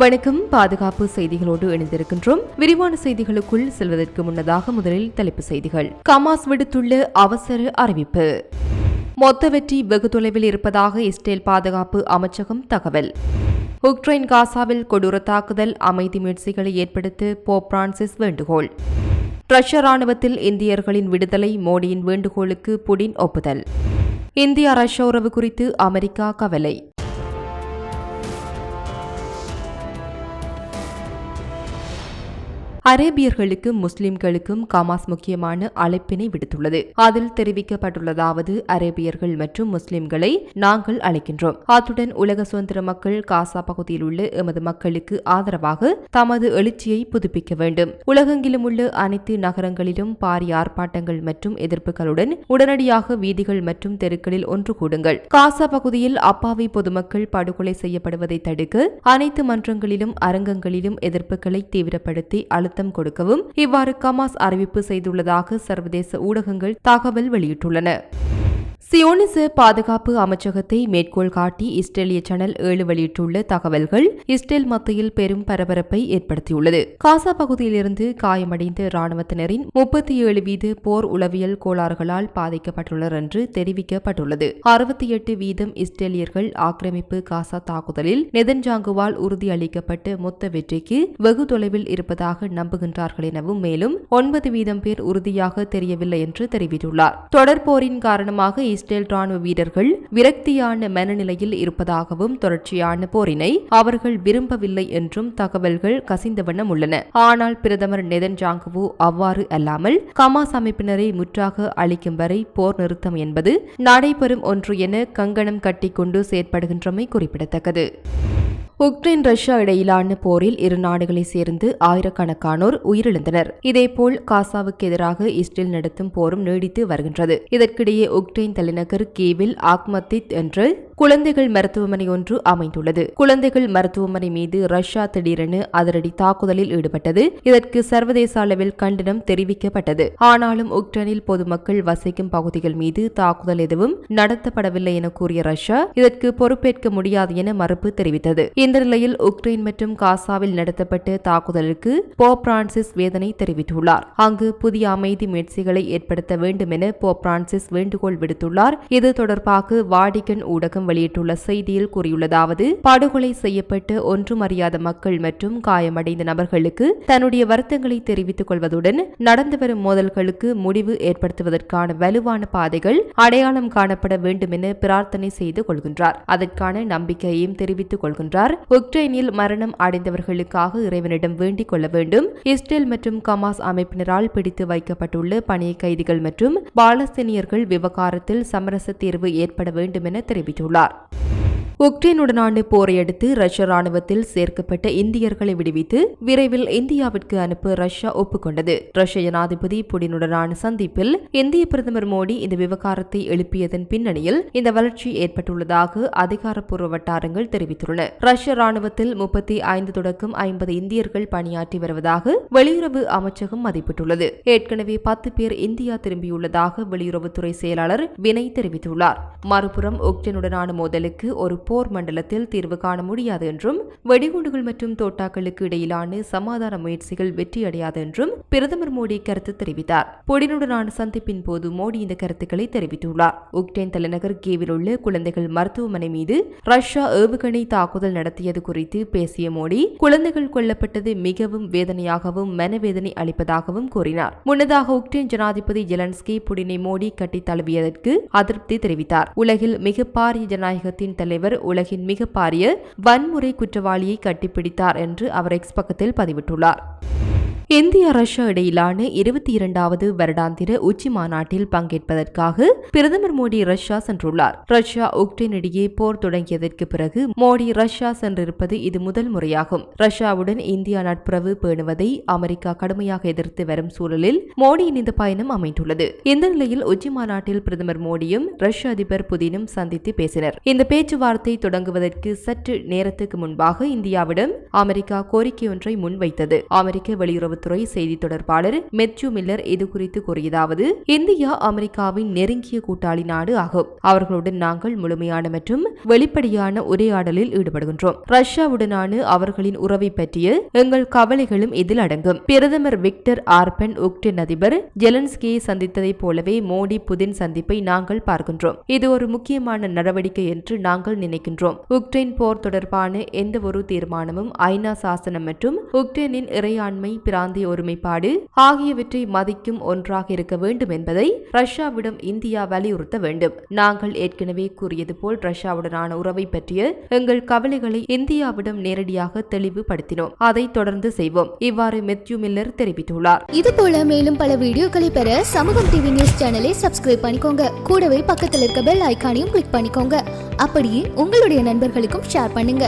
வணக்கம். பாதுகாப்பு செய்திகளோடு இணைந்திருக்கின்றோம். விரிவான செய்திகளுக்குள் செல்வதற்கு முன்னதாக முதலில் தலைப்பு செய்திகள். கமாஸ் விடுத்துள்ள அவசர அறிவிப்பு. மொத்த வெற்றி வெகு தொலைவில் இருப்பதாக இஸ்ரேல் பாதுகாப்பு அமைச்சகம் தகவல். உக்ரைன் காசாவில் கொடூர தாக்குதல் அமைதி முயற்சிகளை ஏற்படுத்த போப் பிரான்சிஸ் வேண்டுகோள். ரஷ்ய ராணுவத்தில் இந்தியர்களின் விடுதலை மோடியின் வேண்டுகோளுக்கு புடின் ஒப்புதல். இந்தியா ரஷ்ய உறவு குறித்து அமெரிக்கா கவலை. அரேபியர்களுக்கும் முஸ்லிம்களுக்கும் கமாஸ் முக்கியமான அழைப்பினை விடுத்துள்ளது. அதில் தெரிவிக்கப்பட்டுள்ளதாவது அரேபியர்கள் மற்றும் முஸ்லிம்களை நாங்கள் அழைக்கின்றோம். அத்துடன் உலக சுதந்திர மக்கள் காசா பகுதியில் உள்ள எமது மக்களுக்கு ஆதரவாக தமது எழுச்சியை புதுப்பிக்க வேண்டும். உலகெங்கிலும் உள்ள அனைத்து நகரங்களிலும் பாரிய ஆர்ப்பாட்டங்கள் மற்றும் எதிர்ப்புகளுடன் உடனடியாக வீதிகள் மற்றும் தெருக்களில் ஒன்று கூடுங்கள். காசா பகுதியில் அப்பாவி பொதுமக்கள் படுகொலை செய்யப்படுவதை தடுக்க அனைத்து மன்றங்களிலும் அரங்கங்களிலும் எதிர்ப்புகளை தீவிரப்படுத்தி அழுத்த அழுத்தம் கொடுக்கவும் இவ்வாறு கமாஸ் அறிவிப்பு செய்துள்ளதாக சர்வதேச ஊடகங்கள் தகவல் வெளியிட்டுள்ளன. சியோனிச பாதுகாப்பு அமைச்சகத்தை மேற்கோள் காட்டி இஸ்ரேலிய சேனல் ஏழு வெளியிட்டுள்ள தகவல்கள் இஸ்ரேல் மத்தியில் பெரும் பரபரப்பை ஏற்படுத்தியுள்ளது. காசா பகுதியிலிருந்து காயமடைந்த ராணுவத்தினரின் முப்பத்தி ஏழு வீத போர் உளவியல் கோளாறுகளால் பாதிக்கப்பட்டுள்ளனர் என்று தெரிவிக்கப்பட்டுள்ளது. அறுபத்தி எட்டு வீதம் இஸ்ரேலியர்கள் ஆக்கிரமிப்பு காசா தாக்குதலில் நெதன்ஜாங்குவால் உறுதியளிக்கப்பட்ட மொத்த வெற்றிக்கு வெகு தொலைவில் இருப்பதாக நம்புகின்றார்கள் எனவும் மேலும் ஒன்பது வீதம் பேர் உறுதியாக தெரியவில்லை என்று தெரிவித்துள்ளார். தொடர் போரின் காரணமாக இஸ்ரேல் ராணுவ வீரர்கள் விரக்தியான மனநிலையில் இருப்பதாகவும் தொடர்ச்சியான போரினை அவர்கள் விரும்பவில்லை என்றும் தகவல்கள் கசிந்த வண்ணம் உள்ளன. ஆனால் பிரதமர் நெதன்ஜாங்குவு அவ்வாறு அல்லாமல் கமாஸ் அமைப்பினரை முற்றாக அளிக்கும் வரை போர் நிறுத்தம் என்பது நடைபெறும் ஒன்று என கங்கணம் கட்டிக்கொண்டு செயற்படுகின்றமை குறிப்பிடத்தக்கது. உக்ரைன் ரஷ்யா இடையிலான போரில் இரு நாடுகளை சேர்ந்து ஆயிரக்கணக்கானோர் உயிரிழந்தனர். இதேபோல் காசாவுக்கு எதிராக இஸ்ரேல் நடத்தும் போரும் நீடித்து வருகின்றது. இதற்கிடையே உக்ரைன் தலைநகர் கீவில் ஆக்மத்தித் என்று குழந்தைகள் மருத்துவமனை ஒன்று அமைந்துள்ளது. குழந்தைகள் மருத்துவமனை மீது ரஷ்யா திடீரென அதிரடி தாக்குதலில் ஈடுபட்டது. இதற்கு சர்வதேச அளவில் கண்டனம் தெரிவிக்கப்பட்டது. ஆனாலும் உக்ரைனில் பொதுமக்கள் வசிக்கும் பகுதிகள் மீது தாக்குதல் எதுவும் நடத்தப்படவில்லை என கூறிய ரஷ்யா இதற்கு பொறுப்பேற்க முடியாது என மறுப்பு தெரிவித்தது. இந்த நிலையில் உக்ரைன் மற்றும் காசாவில் நடத்தப்பட்ட தாக்குதலுக்கு போப் பிரான்சிஸ் வேதனை தெரிவித்துள்ளார். அங்கு புதிய அமைதி முயற்சிகளை ஏற்படுத்த வேண்டும் என போப் பிரான்சிஸ் வேண்டுகோள் விடுத்துள்ளார். இது தொடர்பாக வாடிகன் ஊடகம் வெளியிட்டுள்ள செய்தியில் கூறியுள்ளதாவது படுகொலை செய்யப்பட்டு ஒன்றும் அறியாத மக்கள் மற்றும் காயமடைந்த நபர்களுக்கு தன்னுடைய வருத்தங்களை தெரிவித்துக் கொள்வதுடன் நடந்து வரும் மோதல்களுக்கு முடிவு ஏற்படுத்துவதற்கான வலுவான பாதைகள் அடையாளம் காணப்பட வேண்டும் என பிரார்த்தனை செய்து கொள்கின்றார். அதற்கான நம்பிக்கையையும் தெரிவித்துக் கொள்கின்றார். உக்ரைனில் மரணம் அடைந்தவர்களுக்காக இறைவனிடம் வேண்டிக் கொள்ள வேண்டும். இஸ்ரேல் மற்றும் கமாஸ் அமைப்பினரால் பிடித்து வைக்கப்பட்டுள்ள பணிய கைதிகள் மற்றும் பாலஸ்தீனியர்கள் விவகாரத்தில் சமரச தீர்வு ஏற்பட வேண்டும் என தெரிவித்துள்ளார். தெரிவித்துள்ளார் உக்ரைனுடனான போரையடுத்து ரஷ்ய ராணுவத்தில் சேர்க்கப்பட்ட இந்தியர்களை விடுவித்து விரைவில் இந்தியாவிற்கு அனுப்ப ரஷ்யா ஒப்புக்கொண்டது. ரஷ்ய ஜனாதிபதி புடினுடனான சந்திப்பில் இந்திய பிரதமர் மோடி இந்த விவகாரத்தை எழுப்பியதன் பின்னணியில் இந்த வளர்ச்சி ஏற்பட்டுள்ளதாக அதிகாரப்பூர்வ வட்டாரங்கள் தெரிவித்துள்ளன. ரஷ்ய ராணுவத்தில் முப்பத்தி ஐந்து தொடக்கம் ஐம்பது இந்தியர்கள் பணியாற்றி வருவதாக வெளியுறவு அமைச்சகம் மதிப்பிட்டுள்ளது. ஏற்கனவே பத்து பேர் இந்தியா திரும்பியுள்ளதாக வெளியுறவுத்துறை செயலாளர் வினய் தெரிவித்துள்ளார். மறுபுறம் உக்ரைனுடனான மோதலுக்கு ஒரு போர் மண்டலத்தில் தீர்வு காண முடியாது என்றும் வெடிகுண்டுகள் மற்றும் தோட்டாக்களுக்கு இடையிலான சமாதான முயற்சிகள் வெற்றியடையாது என்றும் பிரதமர் மோடி கருத்து தெரிவித்தார். புடினுடனான சந்திப்பின் போது மோடி இந்த கருத்துக்களை தெரிவித்துள்ளார். உக்ரைன் தலைநகர் கீவில் உள்ள குழந்தைகள் மருத்துவமனை மீது ரஷ்யா ஏவுகணை தாக்குதல் நடத்தியது குறித்து பேசிய மோடி குழந்தைகள் கொல்லப்பட்டது மிகவும் வேதனையாகவும் மனவேதனை அளிப்பதாகவும் கூறினார். முன்னதாக உக்ரைன் ஜனாதிபதி ஜெலன்ஸ்கி புடினை மோடி கட்டி தழுவியதற்கு அதிருப்தி தெரிவித்தார். உலகில் மிக பாரிய ஜனநாயகத்தின் தலைவர் உலகின் மிக பாரிய வன்முறை குற்றவாளியை கட்டிப்பிடித்தார் என்று அவர் எக்ஸ் பக்கத்தில் பதிவிட்டுள்ளார். இந்தியா ரஷ்யா இடையிலான இருபத்தி இரண்டாவது வருடாந்திர உச்சி மாநாட்டில் பங்கேற்பதற்காக பிரதமர் மோடி ரஷ்யா சென்றுள்ளார். ரஷ்யா உக்ரைன் இடையே போர் தொடங்கியதற்கு பிறகு மோடி ரஷ்யா சென்றிருப்பது இது முதல் முறையாகும். ரஷ்யாவுடன் இந்தியா நட்புறவு பேணுவதை அமெரிக்கா கடுமையாக எதிர்த்து வரும் சூழலில் மோடியின் இந்த பயணம் அமைந்துள்ளது. இந்த நிலையில் உச்சி மாநாட்டில் பிரதமர் மோடியும் ரஷ்ய அதிபர் புதினும் சந்தித்து பேசினர். இந்த பேச்சுவார்த்தை தொடங்குவதற்கு சற்று நேரத்துக்கு முன்பாக இந்தியாவிடம் அமெரிக்கா கோரிக்கை ஒன்றை முன்வைத்தது. அமெரிக்க வெளியுறவு வெளியுறவுத்துறை செய்தி தொடர்பாளர் மெத்யூ மில்லர் இதுகுறித்து கூறியதாவது இந்தியா அமெரிக்காவின் நெருங்கிய கூட்டாளி நாடு ஆகும். அவர்களுடன் நாங்கள் முழுமையான மற்றும் வெளிப்படையான உரையாடலில் ஈடுபடுகின்றோம். ரஷ்யாவுடனான அவர்களின் உறவை பற்றிய எங்கள் கவலைகளும் இதில் அடங்கும். பிரதமர் விக்டர் ஆர்பன் உக்டின் அதிபர் ஜெலன்ஸ்கியை சந்தித்ததைப் போலவே மோடி புதின் சந்திப்பை நாங்கள் பார்க்கின்றோம். இது ஒரு முக்கியமான நடவடிக்கை என்று நாங்கள் நினைக்கின்றோம். உக்ரைன் போர் தொடர்பான எந்த ஒரு தீர்மானமும் ஐநா சாசனம் மற்றும் உக்ரைனின் இறையாண்மை பிராந்திய ஒருமைப்பாடு ஆகியவற்றை மதிக்கும் ஒன்றாக இருக்க வேண்டும் என்பதை ரஷ்யாவிடம் இந்தியா வலியுறுத்த வேண்டும். நாங்கள் ஏற்கனவே கூறியது போல் ரஷ்யாவுடனான உறவை பற்றிய எங்கள் கவலைகளை இந்தியாவிடம் நேரடியாக தெளிவுபடுத்தினோம். அதை தொடர்ந்து செய்வோம். இவ்வாறு மெத்யூ மில்லர் தெரிவித்துள்ளார். இது போல மேலும் பல வீடியோக்களை பெற சமூகம் டிவி நியூஸ் சேனலை சப்ஸ்கிரைப் பண்ணிக்கோங்க. கூடவே பக்கத்தில் இருக்க பெல் ஐக்கானையும் கிளிக் பண்ணிக்கோங்க. அப்படியே உங்களுடைய நண்பர்களுக்கும் ஷேர் பண்ணுங்க.